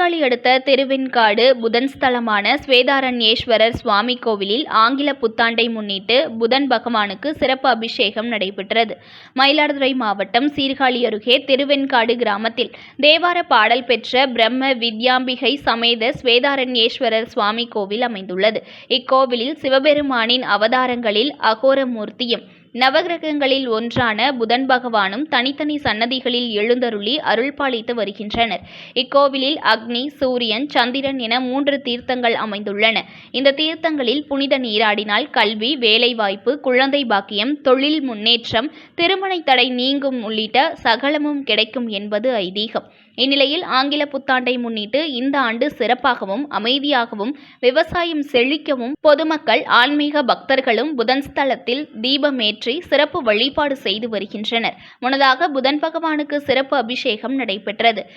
Sirkazhi அடுத்த திருவெண்காடு புதன் ஸ்தலமான ஸ்வேதாரண்யேஸ்வரர் சுவாமி கோவிலில் ஆங்கில புத்தாண்டை முன்னிட்டு புதன் பகவானுக்கு சிறப்பு அபிஷேகம் நடைபெற்றது. மயிலாடுதுறை மாவட்டம் சீர்காழி அருகே திருவெண்காடு கிராமத்தில் தேவார பாடல் பெற்ற பிரம்ம வித்யாம்பிகை சமேத ஸ்வேதாரண்யேஸ்வரர் சுவாமி கோவில் அமைந்துள்ளது. இக்கோவிலில் சிவபெருமானின் அவதாரங்களில் அகோரமூர்த்தியும் நவகிரகங்களில் ஒன்றான புதன் பகவானும் தனித்தனி சன்னதிகளில் எழுந்தருளி அருள்பாலித்து வருகின்றனர். இக்கோவிலில் அக்னி சூரியன் சந்திரன் என மூன்று தீர்த்தங்கள் அமைந்துள்ளன. இந்த தீர்த்தங்களில் புனித நீராடினால் கல்வி வேலைவாய்ப்பு குழந்தை பாக்கியம் தொழில் முன்னேற்றம் திருமண தடை நீங்கும் உள்ளிட்ட சகலமும் கிடைக்கும் என்பது ஐதீகம். இந்நிலையில் ஆங்கில புத்தாண்டை முன்னிட்டு இந்த ஆண்டு சிறப்பாகவும் அமைதியாகவும் விவசாயம் செழிக்கவும் பொதுமக்கள் ஆன்மீக பக்தர்களும் புதன் ஸ்தலத்தில் தீபமேற்ற சிறப்பு வழிபாடு செய்து வருகின்றனர். முன்னதாக புதன் பகவானுக்கு சிறப்பு அபிஷேகம் நடைபெற்றது.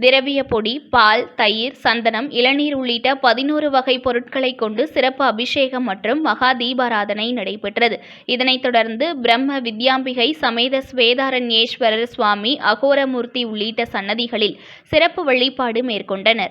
திரவிய பொடி பால் தயிர் சந்தனம் இளநீர் உள்ளிட்ட பதினோரு வகை பொருட்களை கொண்டு சிறப்பு அபிஷேகம் மற்றும் மகா தீபாராதனை நடைபெற்றது. இதனைத் தொடர்ந்து பிரம்ம வித்யாம்பிகை சமேத ஸ்வேதாரண்யேஸ்வரர் சுவாமி அகோரமூர்த்தி உள்ளிட்ட சன்னதிகளில் சிறப்பு வழிபாடு மேற்கொண்டனர்.